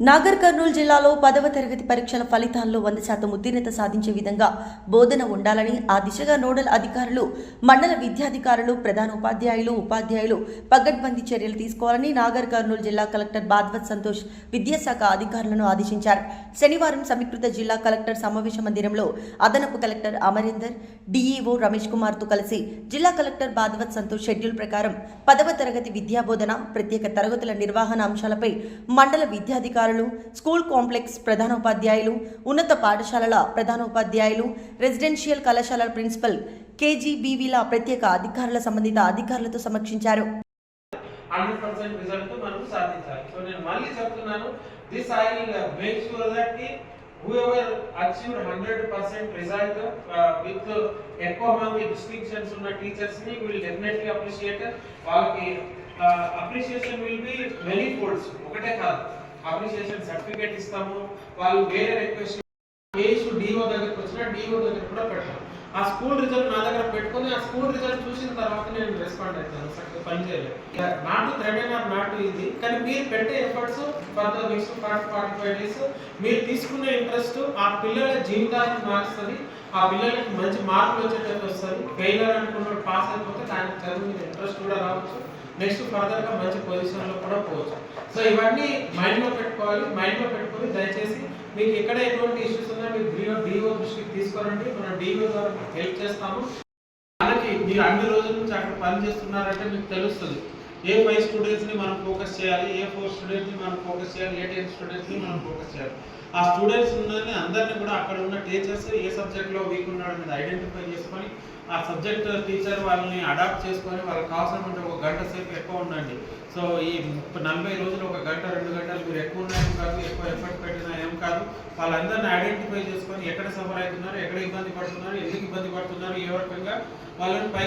నాగర్ కర్నూలు జిల్లాలో పదవ తరగతి పరీక్షల ఫలితాల్లో వంద శాతం ఉత్తీర్ణత సాధించే విధంగా బోధన ఉండాలని ఆ దిశగా నోడల్ అధికారులు మండల విద్యాధికారులు ప్రధాన ఉపాధ్యాయులు ఉపాధ్యాయులు పగడ్బందీ చర్యలు తీసుకోవాలని నాగర్ కర్నూలు జిల్లా కలెక్టర్ బాద్వత్ సంతోష్ విద్యాశాఖ అధికారులను ఆదేశించారు. శనివారం సమీకృత జిల్లా కలెక్టర్ సమావేశ మందిరంలో అదనపు కలెక్టర్ అమరీందర్ డీఈఓ రమేష్ కుమార్తో కలిసి జిల్లా కలెక్టర్ బాద్వత్ సంతోష్ షెడ్యూల్ ప్రకారం పదవ తరగతి విద్యా బోధన ప్రత్యేక తరగతుల నిర్వహణ అంశాలపై మండల విద్యాధికారులు అధికారులు స్కూల్ కాంప్లెక్స్ ప్రధానోపాధ్యాయులు ఉన్నత పాఠశాలల ప్రధానోపాధ్యాయులు రెసిడెన్షియల్ కళాశాలల ప్రిన్సిపల్ కేజీబీవీల ప్రత్యేక అధికారుల సంబంధిత అధికారులతో సమీక్షించారు. హండ్రెడ్ పర్సెంట్ రిజల్ట్ మనం సాధించాలి. సో నేను మళ్ళీ చెప్తున్నాను this I will make sure దట్కి whoever achieved hundred percent result with ఎక్కువ మంది డిస్టింక్షన్స్ ఉన్న టీచర్స్ని విల్ డెఫినెట్లీ అప్రిషియేట్ వాళ్ళకి appreciation will be many folds ఒకటే కాదు. అప్రిషియేషన్ సర్టిఫికేట్ ఇస్తాము. వాళ్ళు వేరే రిక్వెస్ట్ ఏ ఇష్యూ డిఓ దగ్గరికి వచ్చినా డిఓ దగ్గర కూడా పెడతాం. ఆ స్కూల్ రిజల్ట్ నా దగ్గర పెట్టుకొని ఆ స్కూల్ రిజల్ట్ చూసిన తర్వాత నేను రెస్పాండ్ అవుతాను. సరిగ్గా పని చేయలేదు. నాటు థ్రెడ్ ఆర్ నాటు ఇది. కానీ మీరు పెట్టే efforts further the next forty forty five days మీరు తీసుకునే ఇంట్రెస్ట్ ఆ పిల్లల జీవితాన్ని మారుస్తుంది. ఆ పిల్లలకి మంచి మార్కులు వచ్చేటట్టు వస్తుంది. ఫెయిలర్ అనుకున్న పాస్ అయిపోతే దానికి చదువు మీద ఇంట్రెస్ట్ కూడా రావచ్చు. నెక్స్ట్ ఫర్దర్గా మంచి పొజిషన్లో కూడా పోవచ్చు. సో ఇవన్నీ మైండ్లో పెట్టుకోవాలి. మైండ్లో పెట్టుకొని దయచేసి మీకు ఎక్కడ ఎటువంటి ఇష్యూస్ ఉన్నా మీరు డిఓ డిఓ దృష్టికి తీసుకురండి. మనం డిఓ ద్వారా మీకు హెల్ప్ చేస్తాము. మనకి మీరు అన్ని రోజుల నుంచి అక్కడ పని చేస్తున్నారంటే మీకు తెలుస్తుంది. ఏ ఫైవ్ స్టూడెంట్స్ని మనం ఫోకస్ చేయాలి ఏ ఫోర్ స్టూడెంట్స్ని మనం ఫోకస్ చేయాలి ఏ టెన్ స్టూడెంట్స్ని మనం ఫోకస్ చేయాలి? ఆ స్టూడెంట్స్ ఉన్నది అందరిని కూడా అక్కడ ఉన్న టీచర్స్ ఏ సబ్జెక్ట్లో వీక్ ఉన్నాడు అనేది ఐడెంటిఫై చేసుకొని ఆ సబ్జెక్ట్ టీచర్ వాళ్ళని అడాప్ట్ చేసుకొని వాళ్ళకి కావాల్సినటువంటి ఒక గంట సేపు ఎక్కువ ఉండండి. సో ఈ నలభై రోజులు ఒక గంట రెండు గంటలు మీరు ఎక్కువ ఉన్నాయని కాదు ఎక్కువ ఎఫర్ట్ పెట్టినా ఏం కాదు వాళ్ళందరినీ ఐడెంటిఫై చేసుకొని ఎక్కడ సఫర్ అవుతున్నారు ఎక్కడ ఇబ్బంది పడుతున్నారు ఎందుకు ఇబ్బంది పడుతున్నారు ఏ రకంగా వాళ్ళని పై